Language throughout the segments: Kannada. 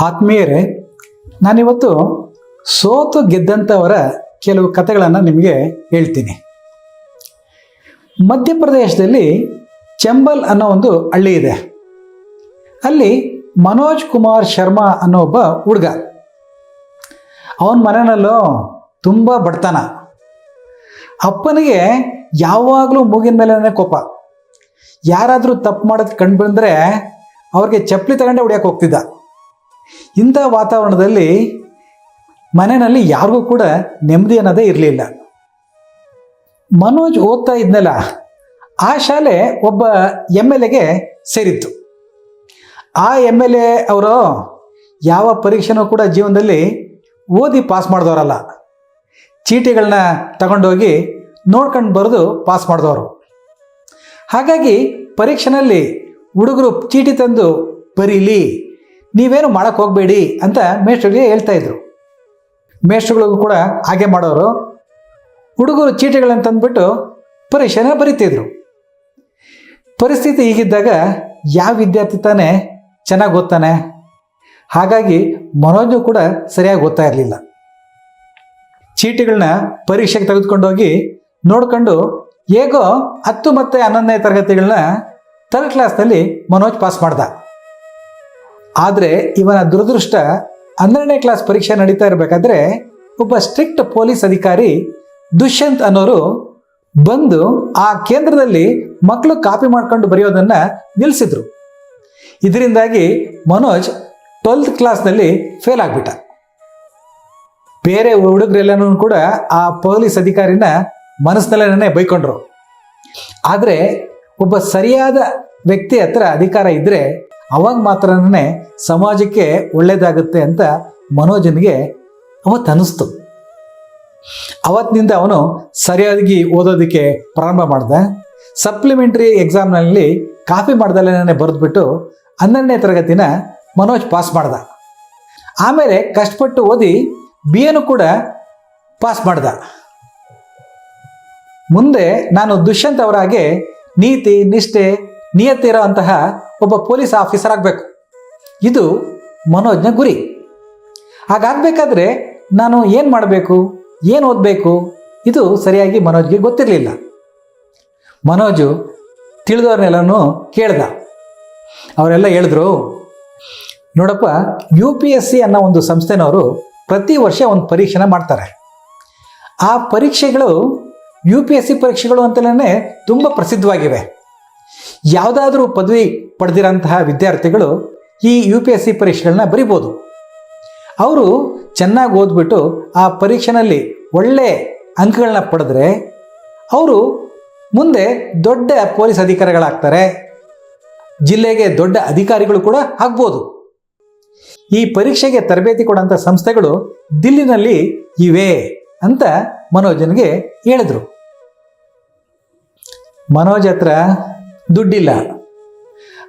ಆತ್ಮೀಯರೇ, ನಾನಿವತ್ತು ಸೋತು ಗೆದ್ದಂಥವರ ಕೆಲವು ಕಥೆಗಳನ್ನು ನಿಮಗೆ ಹೇಳ್ತೀನಿ. ಮಧ್ಯಪ್ರದೇಶದಲ್ಲಿ ಚಂಬಲ್ ಅನ್ನೋ ಒಂದು ಹಳ್ಳಿ ಇದೆ. ಅಲ್ಲಿ ಮನೋಜ್ ಕುಮಾರ್ ಶರ್ಮಾ ಅನ್ನೋ ಒಬ್ಬ ಹುಡುಗ. ಅವನ ಮನೆಯಲ್ಲೂ ತುಂಬ ಬಡತನ. ಅಪ್ಪನಿಗೆ ಯಾವಾಗಲೂ ಮೂಗಿನ ಮೇಲೆ ಕೋಪ. ಯಾರಾದರೂ ತಪ್ಪು ಮಾಡೋದು ಕಂಡು ಬಂದರೆ ಅವ್ರಿಗೆ ಚಪ್ಪಲಿ ತಗೊಂಡೆ ಹೊಡಿಯೋಕೆ ಹೋಗ್ತಿದ್ದ. ಇಂಥ ವಾತಾವರಣದಲ್ಲಿ ಮನೆಯಲ್ಲಿ ಯಾರಿಗೂ ಕೂಡ ನೆಮ್ಮದಿ ಅನ್ನೋದೇ ಇರಲಿಲ್ಲ. ಮನೋಜ್ ಓದ್ತಾ ಇದ್ನಲ್ಲ, ಆ ಶಾಲೆ ಒಬ್ಬ ಎಂ ಎಲ್ ಎಗೆ ಸೇರಿತ್ತು. ಆ ಎಂ ಎಲ್ ಎ ಅವರು ಯಾವ ಪರೀಕ್ಷೆನೂ ಕೂಡ ಜೀವನದಲ್ಲಿ ಓದಿ ಪಾಸ್ ಮಾಡಿದವರಲ್ಲ. ಚೀಟಿಗಳನ್ನ ತಗೊಂಡೋಗಿ ನೋಡ್ಕೊಂಡು ಬರೆದು ಪಾಸ್ ಮಾಡಿದವರು. ಹಾಗಾಗಿ ಪರೀಕ್ಷೆನಲ್ಲಿ ಹುಡುಗರು ಚೀಟಿ ತಂದು ಬರೀಲಿ ನೀವೇನು ಮಾಡೋಕ್ಕೆ ಹೋಗಬೇಡಿ ಅಂತ ಮೇಷ್ಟ್ರಿಗೆ ಹೇಳ್ತಾ ಇದ್ರು. ಮೇಷ್ಟ್ರುಗಳಿಗೂ ಕೂಡ ಹಾಗೆ ಮಾಡೋರು. ಹುಡುಗರು ಚೀಟಿಗಳನ್ನು ತಂದುಬಿಟ್ಟು ಪರೀಕ್ಷೆನ ಬರಿತಿದ್ರು. ಪರಿಸ್ಥಿತಿ ಹೀಗಿದ್ದಾಗ ಯಾವ ವಿದ್ಯಾರ್ಥಿ ತಾನೇ ಚೆನ್ನಾಗಿ ಓದ್ತಾನೆ? ಹಾಗಾಗಿ ಮನೋಜು ಕೂಡ ಸರಿಯಾಗಿ ಓದ್ತಾ ಇರಲಿಲ್ಲ. ಚೀಟಿಗಳನ್ನ ಪರೀಕ್ಷೆಗೆ ತೆಗೆದುಕೊಂಡೋಗಿ ನೋಡ್ಕೊಂಡು ಹೇಗೋ ಹತ್ತು ಮತ್ತು ಹನ್ನೊಂದನೇ ತರಗತಿಗಳನ್ನ ಥರ್ಡ್ ಕ್ಲಾಸ್ನಲ್ಲಿ ಮನೋಜ್ ಪಾಸ್ ಮಾಡ್ದ. ಆದರೆ ಇವನ ದುರದೃಷ್ಟ ಹನ್ನೆರಡನೇ ಕ್ಲಾಸ್ ಪರೀಕ್ಷೆ ನಡೀತಾ ಇರಬೇಕಾದ್ರೆ ಒಬ್ಬ ಸ್ಟ್ರಿಕ್ಟ್ ಪೊಲೀಸ್ ಅಧಿಕಾರಿ ದುಷ್ಯಂತ್ ಅನ್ನೋರು ಬಂದು ಆ ಕೇಂದ್ರದಲ್ಲಿ ಮಕ್ಕಳು ಕಾಪಿ ಮಾಡ್ಕೊಂಡು ಬರೆಯೋದನ್ನ ನಿಲ್ಲಿಸಿದ್ರು ಇದರಿಂದಾಗಿ ಮನೋಜ್ ಟ್ವೆಲ್ತ್ ಕ್ಲಾಸ್ನಲ್ಲಿ ಫೇಲ್ ಆಗಿಬಿಟ್ಟ. ಬೇರೆ ಹುಡುಗರೆಲ್ಲನೂ ಕೂಡ ಆ ಪೊಲೀಸ್ ಅಧಿಕಾರಿನ ಮನಸ್ಸಿನಲ್ಲೇ ಬೈಕೊಂಡ್ರು. ಆದರೆ ಒಬ್ಬ ಸರಿಯಾದ ವ್ಯಕ್ತಿ ಹತ್ರ ಅಧಿಕಾರ ಇದ್ದರೆ ಅವಾಗ ಮಾತ್ರನೇ ಸಮಾಜಕ್ಕೆ ಒಳ್ಳೆಯದಾಗುತ್ತೆ ಅಂತ ಮನೋಜನಿಗೆ ಅವತ್ತು ಅನ್ನಿಸ್ತು ಅವತ್ತಿನಿಂದ ಅವನು ಸರಿಯಾಗಿ ಓದೋದಕ್ಕೆ ಪ್ರಾರಂಭ ಮಾಡ್ದ. ಸಪ್ಲಿಮೆಂಟ್ರಿ ಎಕ್ಸಾಮ್ನಲ್ಲಿ ಕಾಪಿ ಮಾಡ್ದಲ್ಲೇ ಬರೆದ್ಬಿಟ್ಟು ಹನ್ನೆರಡನೇ ತರಗತಿನ ಮನೋಜ್ ಪಾಸ್ ಮಾಡ್ದ. ಆಮೇಲೆ ಕಷ್ಟಪಟ್ಟು ಓದಿ ಬಿ ಎನು ಕೂಡ ಪಾಸ್ ಮಾಡ್ದ. ಮುಂದೆ ನಾನು ದುಷ್ಯಂತ್ ಅವರಾಗೆ ನೀತಿ, ನಿಷ್ಠೆ ನಿಯತ್ತಿ ಇರೋ ಒಬ್ಬ ಪೊಲೀಸ್ ಆಫೀಸರ್ ಆಗಬೇಕು. ಇದು ಮನೋಜ್ನ ಗುರಿ. ಹಾಗಾಗಬೇಕಾದ್ರೆ ನಾನು ಏನು ಮಾಡಬೇಕು, ಏನು ಓದಬೇಕು, ಇದು ಸರಿಯಾಗಿ ಮನೋಜ್ಗೆ ಗೊತ್ತಿರಲಿಲ್ಲ. ಮನೋಜು ತಿಳಿದವ್ರನ್ನೆಲ್ಲನೂ ಕೇಳ್ದ. ಅವರೆಲ್ಲ ಹೇಳಿದ್ರು, ನೋಡಪ್ಪ ಯು ಪಿ ಎಸ್ ಸಿ ಅನ್ನೋ ಒಂದು ಸಂಸ್ಥೆನವರು ಪ್ರತಿ ವರ್ಷ ಒಂದು ಪರೀಕ್ಷೆನ ಮಾಡ್ತಾರೆ. ಆ ಪರೀಕ್ಷೆಗಳು ಯು ಪಿ ಎಸ್ ಸಿ ಪರೀಕ್ಷೆಗಳು ಅಂತಲೇ ತುಂಬ ಪ್ರಸಿದ್ಧವಾಗಿವೆ. ಯಾವುದಾದ್ರೂ ಪದವಿ ಪಡೆದಿರೋಂತಹ ವಿದ್ಯಾರ್ಥಿಗಳು ಈ ಯು ಪಿ ಎಸ್ ಸಿ ಪರೀಕ್ಷೆಗಳನ್ನ ಬರಿಬೋದು. ಅವರು ಚೆನ್ನಾಗಿ ಓದ್ಬಿಟ್ಟು ಆ ಪರೀಕ್ಷೆನಲ್ಲಿ ಒಳ್ಳೆ ಅಂಕಗಳನ್ನ ಪಡೆದ್ರೆ ಅವರು ಮುಂದೆ ದೊಡ್ಡ ಪೊಲೀಸ್ ಅಧಿಕಾರಿಗಳಾಗ್ತಾರೆ. ಜಿಲ್ಲೆಗೆ ದೊಡ್ಡ ಅಧಿಕಾರಿಗಳು ಕೂಡ ಆಗ್ಬೋದು. ಈ ಪರೀಕ್ಷೆಗೆ ತರಬೇತಿ ಕೊಡೋಂಥ ಸಂಸ್ಥೆಗಳು ದಿಲ್ಲಿನಲ್ಲಿ ಇವೆ ಅಂತ ಮನೋಜನಿಗೆ ಹೇಳಿದ್ರು. ಮನೋಜ್ ಹತ್ರ ದುಡ್ಡಿಲ್ಲ.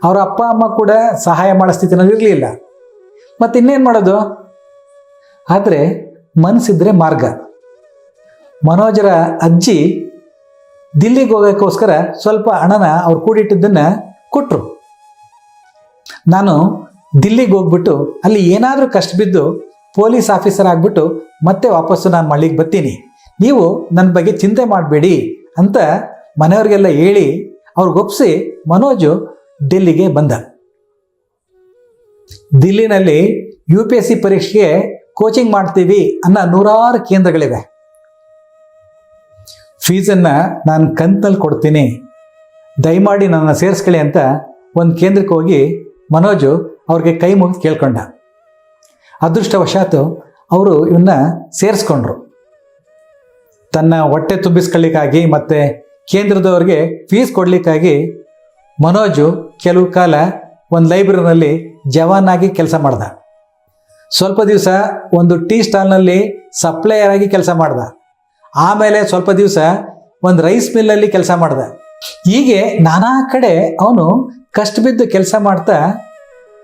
ಅವರ ಅಪ್ಪ, ಅಮ್ಮ ಕೂಡ ಸಹಾಯ ಮಾಡೋ ಸ್ಥಿತಿನಲ್ಲಿ ಇರಲಿಲ್ಲ ಮತ್ತೆ ಇನ್ನೇನು ಮಾಡೋದು? ಆದರೆ ಮನಸ್ಸಿದ್ರೆ ಮಾರ್ಗ. ಮನೋಜರ ಅಜ್ಜಿ ದಿಲ್ಲಿಗೆ ಹೋಗೋಕ್ಕೋಸ್ಕರ ಸ್ವಲ್ಪ ಹಣನ ಅವ್ರು ಕೂಡಿಟ್ಟಿದ್ದನ್ನು ಕೊಟ್ಟರು ನಾನು ದಿಲ್ಲಿಗೆ ಹೋಗ್ಬಿಟ್ಟು ಅಲ್ಲಿ ಏನಾದರೂ ಕಷ್ಟ ಬಿದ್ದು ಪೊಲೀಸ್ ಆಫೀಸರ್ ಆಗಿಬಿಟ್ಟು ಮತ್ತೆ ವಾಪಸ್ಸು ನಾನು ಮಳ್ಳಿಗೆ ಬರ್ತೀನಿ. ನೀವು ನನ್ನ ಬಗ್ಗೆ ಚಿಂತೆ ಮಾಡಬೇಡಿ ಅಂತ ಮನೆಯವ್ರಿಗೆಲ್ಲ ಹೇಳಿ ಅವ್ರಿಗೊಪ್ಸಿ ಮನೋಜ್ ಡೆಲ್ಲಿಗೆ ಬಂದ. ದಿಲ್ಲಿನಲ್ಲಿ ಯು ಪಿ ಎಸ್ ಸಿ ಪರೀಕ್ಷೆಗೆ ಕೋಚಿಂಗ್ ಮಾಡ್ತೀವಿ ಅನ್ನೋ ನೂರಾರು ಕೇಂದ್ರಗಳಿವೆ. ಫೀಸನ್ನು ನಾನು ಕಂತಲ್ಲಿ ಕೊಡ್ತೀನಿ. ದಯಮಾಡಿ ನನ್ನ ಸೇರಿಸ್ಕೊಳ್ಳಿ ಅಂತ ಒಂದು ಕೇಂದ್ರಕ್ಕೆ ಹೋಗಿ ಮನೋಜು ಅವ್ರಿಗೆ ಕೈ ಮುಗಿದು ಕೇಳ್ಕೊಂಡ. ಅದೃಷ್ಟವಶಾತು ಅವರು ಇವನ್ನ ಸೇರಿಸ್ಕೊಂಡ್ರು. ತನ್ನ ಹೊಟ್ಟೆ ತುಂಬಿಸ್ಕೊಳ್ಳಿಕ್ಕಾಗಿ ಮತ್ತು ಕೇಂದ್ರದವ್ರಿಗೆ ಫೀಸ್ ಕೊಡಲಿಕ್ಕಾಗಿ ಮನೋಜು ಕೆಲವು ಕಾಲ ಒಂದು ಲೈಬ್ರರಿನಲ್ಲಿ ಜವಾನ್ ಆಗಿ ಕೆಲಸ ಮಾಡ್ದ. ಸ್ವಲ್ಪ ದಿವಸ ಒಂದು ಟೀ ಸ್ಟಾಲ್ನಲ್ಲಿ ಸಪ್ಲೈಯರ್ ಆಗಿ ಕೆಲಸ ಮಾಡ್ದ. ಆಮೇಲೆ ಸ್ವಲ್ಪ ದಿವಸ ಒಂದು ರೈಸ್ ಮಿಲ್ಲಲ್ಲಿ ಕೆಲಸ ಮಾಡ್ದ. ಹೀಗೆ ನಾನಾ ಕಡೆ ಅವನು ಕಷ್ಟ ಬಿದ್ದು ಕೆಲಸ ಮಾಡ್ತಾ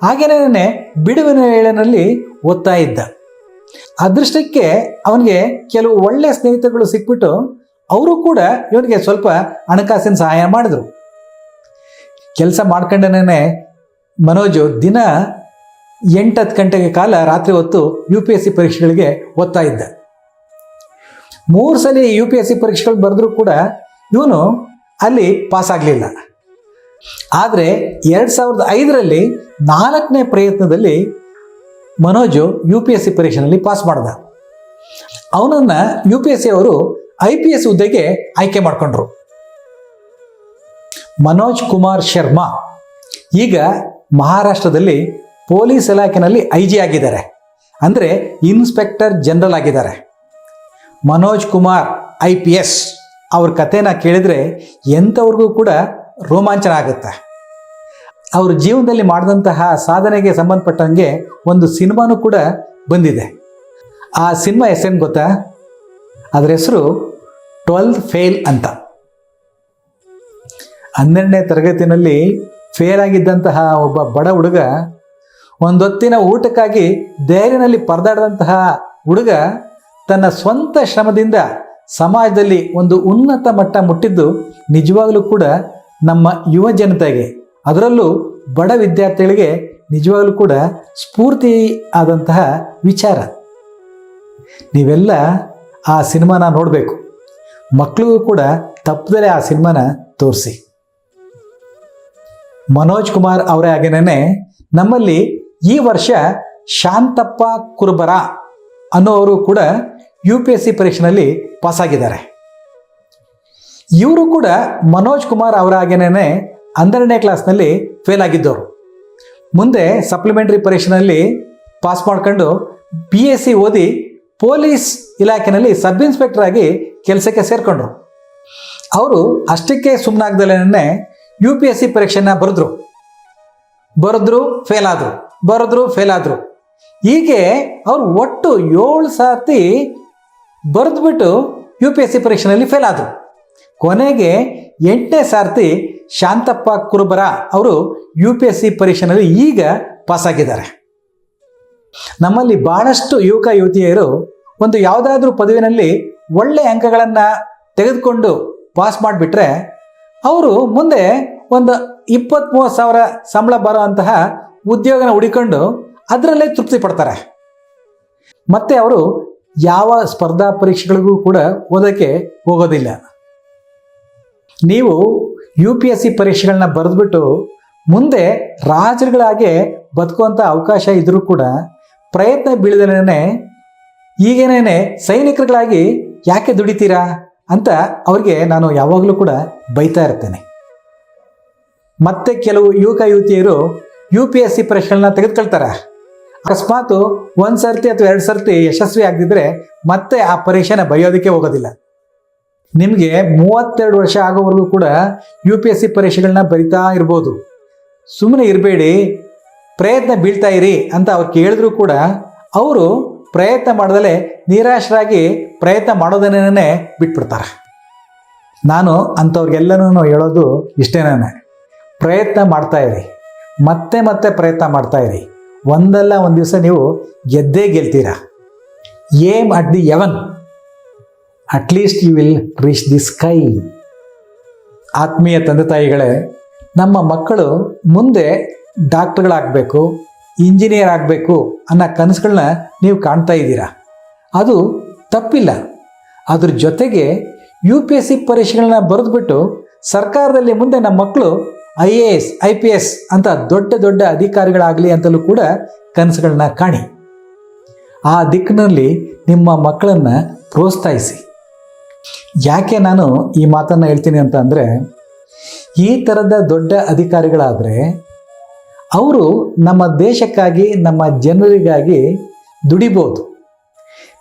ಹಾಗೇನೇ ಬಿಡುವಿನ ವೇಳೆನಲ್ಲಿ ಓದ್ತಾ ಇದ್ದ. ಅದೃಷ್ಟಕ್ಕೆ ಅವನಿಗೆ ಕೆಲವು ಒಳ್ಳೆಯ ಸ್ನೇಹಿತರುಗಳು ಸಿಕ್ಬಿಟ್ಟು ಅವರು ಕೂಡ ಇವನಿಗೆ ಸ್ವಲ್ಪ ಹಣಕಾಸಿನ ಸಹಾಯ ಮಾಡಿದ್ರು. ಕೆಲಸ ಮಾಡ್ಕೊಂಡೇನೆ ಮನೋಜು ದಿನ ಎಂಟತ್ತು ಗಂಟೆಗೆ ಕಾಲ ರಾತ್ರಿ ಹೊತ್ತು ಯು ಪಿ ಎಸ್ ಸಿ ಪರೀಕ್ಷೆಗಳಿಗೆ ಓದ್ತಾ ಇದ್ದ. ಮೂರು ಸಲ ಯು ಪಿ ಎಸ್ ಸಿ ಪರೀಕ್ಷೆಗಳು ಬರೆದ್ರೂ ಕೂಡ ಇವನು ಅಲ್ಲಿ ಪಾಸ್ ಆಗಲಿಲ್ಲ. ಆದರೆ ಎರಡು ಸಾವಿರದ ಐದರಲ್ಲಿ ನಾಲ್ಕನೇ ಪ್ರಯತ್ನದಲ್ಲಿ Manoj U P S C ಪರೀಕ್ಷೆಯಲ್ಲಿ ಪಾಸ್ ಮಾಡ್ದ. ಅವನನ್ನು ಯು ಪಿ ಎಸ್ ಸಿ ಅವರು ಐ ಪಿ ಎಸ್ ಹುದ್ದೆಗೆ ಆಯ್ಕೆ ಮಾಡಿಕೊಂಡ್ರು. ಮನೋಜ್ ಕುಮಾರ್ ಶರ್ಮಾ ಈಗ ಮಹಾರಾಷ್ಟ್ರದಲ್ಲಿ ಪೊಲೀಸ್ ಇಲಾಖೆನಲ್ಲಿ ಐ ಜಿ ಆಗಿದ್ದಾರೆ. ಅಂದರೆ ಇನ್ಸ್ಪೆಕ್ಟರ್ ಜನರಲ್ ಆಗಿದ್ದಾರೆ. Manoj Kumar I P S ಅವ್ರ ಕಥೆನ ಕೇಳಿದರೆ ಎಂಥವ್ರಿಗೂ ಕೂಡ ರೋಮಾಂಚನ ಆಗುತ್ತೆ. ಅವ್ರ ಜೀವನದಲ್ಲಿ ಮಾಡಿದಂತಹ ಸಾಧನೆಗೆ ಸಂಬಂಧಪಟ್ಟಂಗೆ ಒಂದು ಸಿನಿಮಾನೂ ಕೂಡ ಬಂದಿದೆ. ಆ ಸಿನಿಮಾ ಹೆಸರೇನು ಗೊತ್ತಾ? ಅದರ ಹೆಸರು ಟ್ವೆಲ್ತ್ ಫೇಲ್ ಅಂತ. ಹನ್ನೆರಡನೇ ತರಗತಿನಲ್ಲಿ ಫೇಲ್ ಆಗಿದ್ದಂತಹ ಒಬ್ಬ ಬಡ ಹುಡುಗ ಒಂದೊತ್ತಿನ ಊಟಕ್ಕಾಗಿ ಧೈರ್ಯನಲ್ಲಿ ಪರದಾಡಿದಂತಹ ಹುಡುಗ ತನ್ನ ಸ್ವಂತ ಶ್ರಮದಿಂದ ಸಮಾಜದಲ್ಲಿ ಒಂದು ಉನ್ನತ ಮಟ್ಟ ಮುಟ್ಟಿದ್ದು ನಿಜವಾಗಲೂ ಕೂಡ ನಮ್ಮ ಯುವ ಜನತೆಗೆ. ಅದರಲ್ಲೂ ಬಡ ವಿದ್ಯಾರ್ಥಿಗಳಿಗೆ ನಿಜವಾಗಲೂ ಕೂಡ ಸ್ಫೂರ್ತಿ ಆದಂತಹ ವಿಚಾರ. ನೀವೆಲ್ಲ ಆ ಸಿನಿಮಾನ ನೋಡಬೇಕು. ಮಕ್ಕಳಿಗೂ ಕೂಡ ತಪ್ಪದಲ್ಲೇ ಆ ಸಿನಿಮಾನ ತೋರಿಸಿ. ಮನೋಜ್ ಕುಮಾರ್ ಅವರೇ ಹಾಗೇನೇ ನಮ್ಮಲ್ಲಿ ಈ ವರ್ಷ ಶಾಂತಪ್ಪ ಕುರುಬರ ಅನ್ನೋರು ಕೂಡ ಯು ಪಿ ಎಸ್ ಸಿ ಪರೀಕ್ಷೆನಲ್ಲಿ ಪಾಸಾಗಿದ್ದಾರೆ. ಇವರು ಕೂಡ ಮನೋಜ್ ಕುಮಾರ್ ಅವರ ಹಾಗೇನೇ ಹನ್ನೆರಡನೇ ಕ್ಲಾಸ್ನಲ್ಲಿ ಫೇಲ್ ಆಗಿದ್ದವರು. ಮುಂದೆ ಸಪ್ಲಿಮೆಂಟ್ರಿ ಪರೀಕ್ಷೆನಲ್ಲಿ ಪಾಸ್ ಮಾಡ್ಕೊಂಡು ಬಿ ಎಸ್ ಸಿ ಓದಿ ಪೊಲೀಸ್ ಇಲಾಖೆಯಲ್ಲಿ ಸಬ್ ಇನ್ಸ್ಪೆಕ್ಟರ್ ಆಗಿ ಕೆಲಸಕ್ಕೆ ಸೇರಿಕೊಂಡ್ರು. ಅವರು ಅಷ್ಟಕ್ಕೆ ಸುಮ್ಮನಾಗ್ದಲೇ ಯು ಪಿ ಎಸ್ ಸಿ ಪರೀಕ್ಷೆನ ಬರೆದ್ರು. ಬರೆದ್ರು ಫೇಲ್ ಆದರು. ಬರೆದ್ರು ಫೇಲ್ ಆದರು. ಹೀಗೆ ಅವರು ಒಟ್ಟು ಏಳು ಸರ್ತಿ ಬರೆದ್ಬಿಟ್ಟು ಯು ಪಿ ಎಸ್ ಸಿ ಪರೀಕ್ಷೆನಲ್ಲಿ ಫೇಲ್ ಆದರು. ಕೊನೆಗೆ ಎಂಟನೇ ಸಾರ್ತಿ ಶಾಂತಪ್ಪ ಕುರುಬರ ಅವರು ಯು ಪಿ ಎಸ್ ಸಿ ಪರೀಕ್ಷೆನಲ್ಲಿ ಈಗ ಪಾಸಾಗಿದ್ದಾರೆ. ನಮ್ಮಲ್ಲಿ ಬಹಳಷ್ಟು ಯುವಕ, ಯುವತಿಯರು ಒಂದು ಯಾವುದಾದ್ರೂ ಪದವಿನಲ್ಲಿ ಒಳ್ಳೆ ಅಂಕಗಳನ್ನು ತೆಗೆದುಕೊಂಡು ಪಾಸ್ ಮಾಡಿಬಿಟ್ರೆ ಅವರು ಮುಂದೆ ಒಂದು ಇಪ್ಪತ್ತ್ ಮೂವತ್ತು ಸಾವಿರ ಸಂಬಳ ಬರೋಂತಹ ಉದ್ಯೋಗನ ಹುಡಿಕೊಂಡು ಅದರಲ್ಲೇ ತೃಪ್ತಿ ಪಡ್ತಾರೆ. ಮತ್ತೆ ಅವರು ಯಾವ ಸ್ಪರ್ಧಾ ಪರೀಕ್ಷೆಗಳಿಗೂ ಕೂಡ ಓದೋಕ್ಕೆ ಹೋಗೋದಿಲ್ಲ. ನೀವು ಯು ಪಿ ಎಸ್ ಸಿ ಪರೀಕ್ಷೆಗಳನ್ನ ಬರೆದ್ಬಿಟ್ಟು ಮುಂದೆ ರಾಜರುಗಳಾಗೆ ಬದುಕುವಂಥ ಅವಕಾಶ ಇದ್ರೂ ಕೂಡ ಪ್ರಯತ್ನ ಬೀಳದೇನೆ ಈಗೇನೇನೆ ಸೈನಿಕರುಗಳಾಗಿ ಯಾಕೆ ದುಡಿತೀರಾ ಅಂತ ಅವ್ರಿಗೆ ನಾನು ಯಾವಾಗಲೂ ಕೂಡ ಬೈತಾ ಇರ್ತೇನೆ. ಮತ್ತೆ ಕೆಲವು ಯುವಕ ಯುವತಿಯರು ಯು ಪಿ ಎಸ್ ಸಿ ಪರೀಕ್ಷೆಗಳನ್ನ ತೆಗೆದುಕೊಳ್ತಾರೆ? ಅಕಸ್ಮಾತ್ ಒಂದು ಸರ್ತಿ ಅಥವಾ ಎರಡು ಸರ್ತಿ ಯಶಸ್ವಿ ಆಗದಿದ್ರೆ ಮತ್ತೆ ಆ ಪರೀಕ್ಷೆನ ಬರೆಯೋದಕ್ಕೆ ಹೋಗೋದಿಲ್ಲ. ನಿಮಗೆ ಮೂವತ್ತೆರಡು ವರ್ಷ ಆಗೋವರೆಗೂ ಕೂಡ ಯು ಪಿ ಎಸ್ ಸಿ ಪರೀಕ್ಷೆಗಳನ್ನ ಬರಿತಾ ಇರ್ಬೋದು. ಸುಮ್ಮನೆ ಇರಬೇಡಿ, ಪ್ರಯತ್ನ ಬೀಳ್ತಾ ಇರಿ ಅಂತ ಅವ್ರು ಕೇಳಿದ್ರು ಕೂಡ ಅವರು ಪ್ರಯತ್ನ ಮಾಡ್ದಲೇ ನಿರಾಶರಾಗಿ ಪ್ರಯತ್ನ ಮಾಡೋದನ್ನೇ ಬಿಟ್ಬಿಡ್ತಾರೆ. ನಾನು ಅಂಥವ್ರಿಗೆಲ್ಲನೂ ಹೇಳೋದು ಇಷ್ಟೇನೇ ಪ್ರಯತ್ನ ಮಾಡ್ತಾ ಇರಿ. ಮತ್ತೆ ಮತ್ತೆ ಪ್ರಯತ್ನ ಮಾಡ್ತಾ ಇರಿ. ಒಂದಲ್ಲ ಒಂದು ದಿವಸ ನೀವು ಗೆದ್ದೇ ಗೆಲ್ತೀರಾ? Aim at the heaven? At least you will reach the sky. ಆತ್ಮೀಯ ತಂದೆ ತಾಯಿಗಳೇ, ನಮ್ಮ ಮಕ್ಕಳು ಮುಂದೆ ಡಾಕ್ಟ್ರುಗಳಾಗಬೇಕು ಇಂಜಿನಿಯರ್ ಆಗಬೇಕು ಅನ್ನೋ ಕನಸುಗಳನ್ನ ನೀವು ಕಾಣ್ತಾ ಇದ್ದೀರಾ? ಅದು ತಪ್ಪಿಲ್ಲ. ಅದ್ರ ಜೊತೆಗೆ ಯು ಪಿ ಎಸ್ ಸಿ ಪರೀಕ್ಷೆಗಳನ್ನ ಬರೆದ್ಬಿಟ್ಟು ಸರ್ಕಾರದಲ್ಲಿ ಮುಂದೆ ನಮ್ಮ ಮಕ್ಕಳು I A S, I P S ಅಂತ ದೊಡ್ಡ ದೊಡ್ಡ ಅಧಿಕಾರಿಗಳಾಗಲಿ ಅಂತಲೂ ಕೂಡ ಕನಸುಗಳನ್ನ ಕಾಣಿ. ಆ ದಿಕ್ಕಿನಲ್ಲಿ ನಿಮ್ಮ ಮಕ್ಕಳನ್ನು ಪ್ರೋತ್ಸಾಹಿಸಿ. ಯಾಕೆ ನಾನು ಈ ಮಾತನ್ನು ಹೇಳ್ತೀನಿ ಅಂತ ಅಂದರೆ ಈ ಥರದ ದೊಡ್ಡ ಅಧಿಕಾರಿಗಳಾದರೆ ಅವರು ನಮ್ಮ ದೇಶಕ್ಕಾಗಿ, ನಮ್ಮ ಜನರಿಗಾಗಿ ದುಡಿಬೋದು.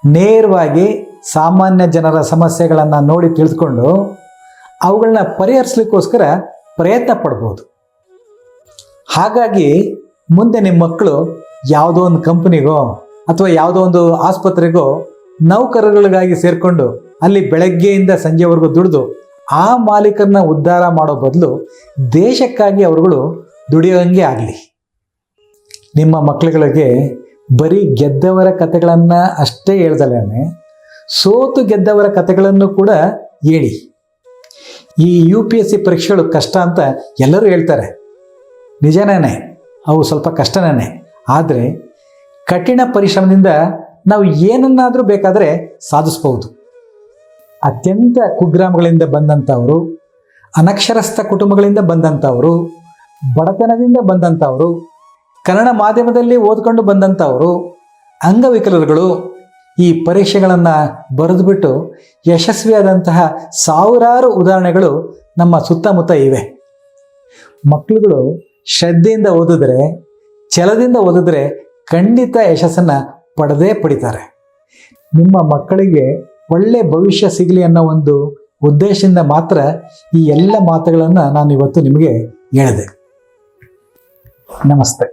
ನೇರವಾಗಿ ಸಾಮಾನ್ಯ ಜನರ ಸಮಸ್ಯೆಗಳನ್ನು ನೋಡಿ ತಿಳಿದುಕೊಂಡು ಅವುಗಳನ್ನ ಪರಿಹರಿಸ್ಲಿಕ್ಕೋಸ್ಕರ ಪ್ರಯತ್ನ ಪಡ್ಬೋದು. ಹಾಗಾಗಿ ಮುಂದೆ ನಿಮ್ಮ ಮಕ್ಕಳು ಯಾವುದೋ ಒಂದು ಕಂಪ್ನಿಗೋ ಅಥವಾ ಯಾವುದೋ ಒಂದು ಆಸ್ಪತ್ರೆಗೋ ನೌಕರರುಗಳಿಗಾಗಿ ಸೇರಿಕೊಂಡು ಅಲ್ಲಿ ಬೆಳಗ್ಗೆಯಿಂದ ಸಂಜೆವರೆಗೂ ದುಡಿದು ಆ ಮಾಲೀಕರನ್ನ ಉದ್ಧಾರ ಮಾಡೋ ಬದಲು ದೇಶಕ್ಕಾಗಿ ಅವರುಗಳು ದುಡಿಯೋಂಗೆ ಆಗಲಿ. ನಿಮ್ಮ ಮಕ್ಕಳುಗಳಿಗೆ ಬರೀ ಗೆದ್ದವರ ಕಥೆಗಳನ್ನು ಅಷ್ಟೇ ಹೇಳ್ದಲೇ ಸೋತು ಗೆದ್ದವರ ಕಥೆಗಳನ್ನು ಕೂಡ ಹೇಳಿ. ಈ ಯು ಪಿ ಎಸ್ ಸಿ ಪರೀಕ್ಷೆಗಳು ಕಷ್ಟ ಅಂತ ಎಲ್ಲರೂ ಹೇಳ್ತಾರೆ. ನಿಜನೇ ಅವು ಸ್ವಲ್ಪ ಕಷ್ಟನೇ ಆದರೆ ಕಠಿಣ ಪರಿಶ್ರಮದಿಂದ ನಾವು ಏನನ್ನಾದರೂ ಬೇಕಾದರೆ ಸಾಧಿಸ್ಬೋದು ಅತ್ಯಂತ ಕುಗ್ರಾಮಗಳಿಂದ ಬಂದಂಥವರು, ಅನಕ್ಷರಸ್ಥ ಕುಟುಂಬಗಳಿಂದ ಬಂದಂಥವರು ಬಡತನದಿಂದ ಬಂದಂಥವರು, ಕನ್ನಡ ಮಾಧ್ಯಮದಲ್ಲಿ ಓದ್ಕೊಂಡು ಬಂದಂಥವರು, ಅಂಗವಿಕಲರುಗಳು ಈ ಪರೀಕ್ಷೆಗಳನ್ನು ಬರೆದುಬಿಟ್ಟು ಯಶಸ್ವಿಯಾದಂತಹ ಸಾವಿರಾರು ಉದಾಹರಣೆಗಳು ನಮ್ಮ ಸುತ್ತಮುತ್ತ ಇವೆ. ಮಕ್ಕಳುಗಳು ಶ್ರದ್ಧೆಯಿಂದ ಓದಿದ್ರೆ, ಛಲದಿಂದ ಓದಿದ್ರೆ ಖಂಡಿತ ಯಶಸ್ಸನ್ನು ಪಡೆದೇ ಪಡಿತಾರೆ. ನಿಮ್ಮ ಮಕ್ಕಳಿಗೆ ಒಳ್ಳೆ ಭವಿಷ್ಯ ಸಿಗಲಿ ಅನ್ನೋ ಒಂದು ಉದ್ದೇಶದಿಂದ ಮಾತ್ರ ಈ ಎಲ್ಲ ಮಾತುಗಳನ್ನು ನಾನು ಇವತ್ತು ನಿಮಗೆ ಹೇಳಿದೆ. నమస్తే